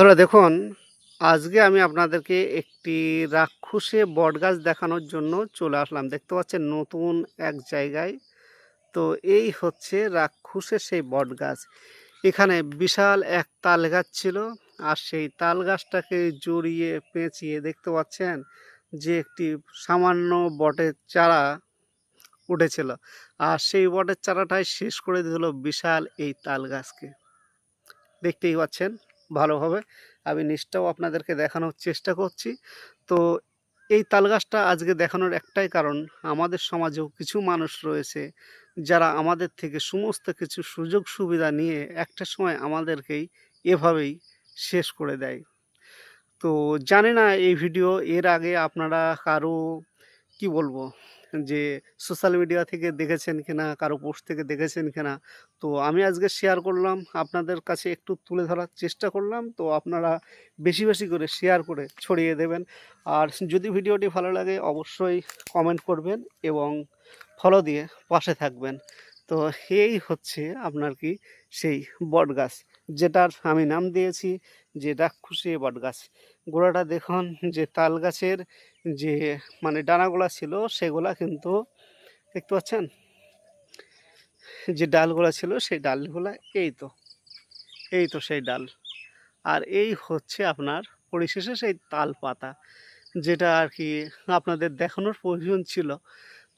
বন্ধুরা দেখুন, আজকে আমি আপনাদেরকে একটি রাক্ষসে বটগাছ দেখানোর জন্য চলে আসলাম। দেখতে পাচ্ছেন নতুন এক জায়গায়। তো এই হচ্ছে রাক্ষসের সেই বটগাছ। এখানে বিশাল এক তাল গাছ ছিল আর সেই তাল গাছটাকে জড়িয়ে পেঁচিয়ে দেখতে পাচ্ছেন যে একটি সামান্য বটের চারা উঠেছিল। আর সেই বটের চারাটাই শেষ করে দিল বিশাল এই তাল গাছকে দেখতেই পাচ্ছেন ভালোভাবে আমি নিচটাও আপনাদেরকে দেখানোর চেষ্টা করছি। তো এই তাল গাছটা আজকে দেখানোর একটাই কারণ, আমাদের সমাজেও কিছু মানুষ রয়েছে যারা আমাদের থেকে সমস্ত কিছু সুযোগ সুবিধা নিয়ে একটা সময় আমাদেরকেই এভাবেই শেষ করে দেয়। তো জানি না এই ভিডিও এর আগে আপনারা কারও কি বলব? যে সোশ্যাল মিডিয়া থেকে দেখেছেন কিনা, কারও পোস্ট থেকে দেখেছেন কিনা, তো আমি আজকে শেয়ার করলাম। আপনাদের কাছে একটু তুলে ধরার চেষ্টা করলাম। তো আপনারা বেশি বেশি করে শেয়ার করে ছড়িয়ে দেবেন। আর যদি ভিডিওটি ভালো লাগে, অবশ্যই কমেন্ট করবেন এবং ফলো দিয়ে পাশে থাকবেন। তো এই হচ্ছে আপনার কি সেই বট গাছ যেটার আমি নাম দিয়েছি যে রাক্ষসী বট গাছ। গোড়াটা দেখুন, যে তাল গাছের যে মানে ডানাগুলা ছিল, সেগুলা কিন্তু দেখতে পাচ্ছেন? যে ডালগুলা ছিল, সেই ডালগুলা এই তো এই তো সেই ডাল। আর এই হচ্ছে আপনার পরিশেষে সেই তাল পাতা, যেটা আর কি আপনাদের দেখানোর প্রয়োজন ছিল।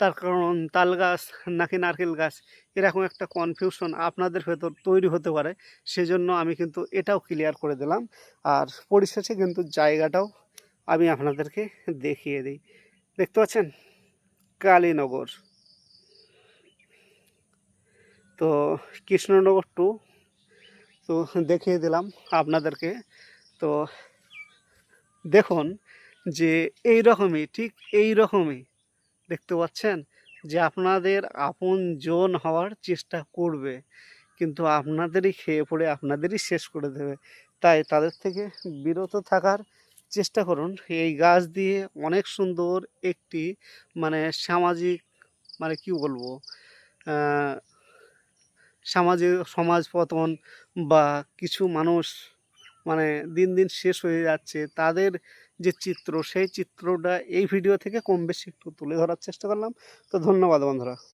তার কারণ তাল গাছ, নাকি নারকেল গাছ, এরকম একটা কনফিউশন আপনাদের ভেতর তৈরি হতে পারে। সেজন্য আমি কিন্তু এটাও ক্লিয়ার করে দিলাম। আর পরিশেষে কিন্তু জায়গাটাও আমি আপনাদেরকে দেখিয়ে দিই। দেখতে পাচ্ছেন? কালীনগর। তো কৃষ্ণনগর টু, তো দেখিয়ে দিলাম আপনাদেরকে। তো দেখুন যে এই রকমই ঠিক এই রকমই দেখতে পাচ্ছেন যে আপনাদের আপন জন হওয়ার চেষ্টা করবে। কিন্তু আপনাদেরই খেয়ে পড়ে আপনাদেরই শেষ করে দেবে। তাই তাদের থেকে বিরত থাকার চেষ্টা করুন। এই গাছ দিয়ে অনেক সুন্দর একটি মানে সামাজিক মানে কি বলব? সামাজিক সমাজ পতন বা কিছু মানুষ মানে দিন দিন শেষ হয়ে যাচ্ছে, তাদের যে চিত্র, সেই চিত্রটা এই ভিডিও থেকে কম বেশি একটু তুলে ধরার চেষ্টা করলাম। তো ধন্যবাদ বন্ধুরা।